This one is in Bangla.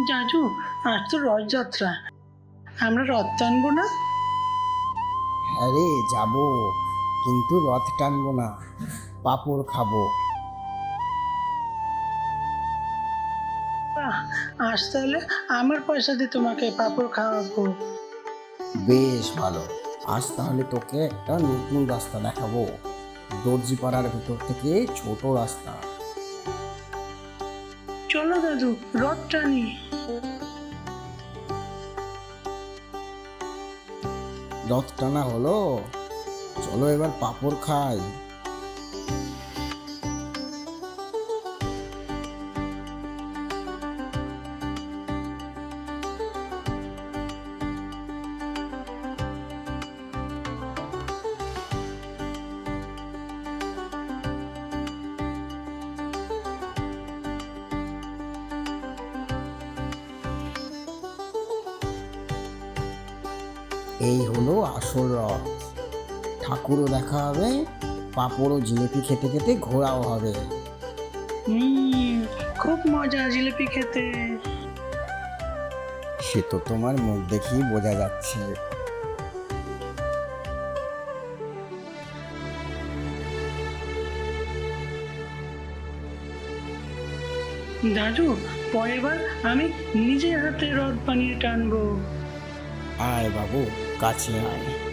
জাজু আজ তো রথযাত্রা। আমরা রথ টানবো না? আরে রে যাব। কিন্তু রথ টানবো না। পাঁপড় খাব। বাহ, আজ তাহলে আমার পয়সা দিয়ে তোমাকে পাঁপড় খাওয়াবো। বেশ ভালো। আজ তাহলে তোকে একটা নতুন রাস্তা দেখাবো। দর্জি পাড়ার ভিতর থেকে ছোট রাস্তা। চলো দাদু রথ টানি। রথ টানা হলো। চলো এবার পাপড় খাই। এই হলো আসল রথ। ঠাকুরও দেখা হবে পাঁপড় ও জিলিপি খেতে খেতে ঘোরাও হবে। হুম খুব মজা জিলিপি খেতে। সে তো তোমার মুখ দেখেই বোঝা যাচ্ছে। দাদু পরের বার আমি নিজের হাতে রথ বানিয়ে টানবো। আয় বাবু কাছে আয়।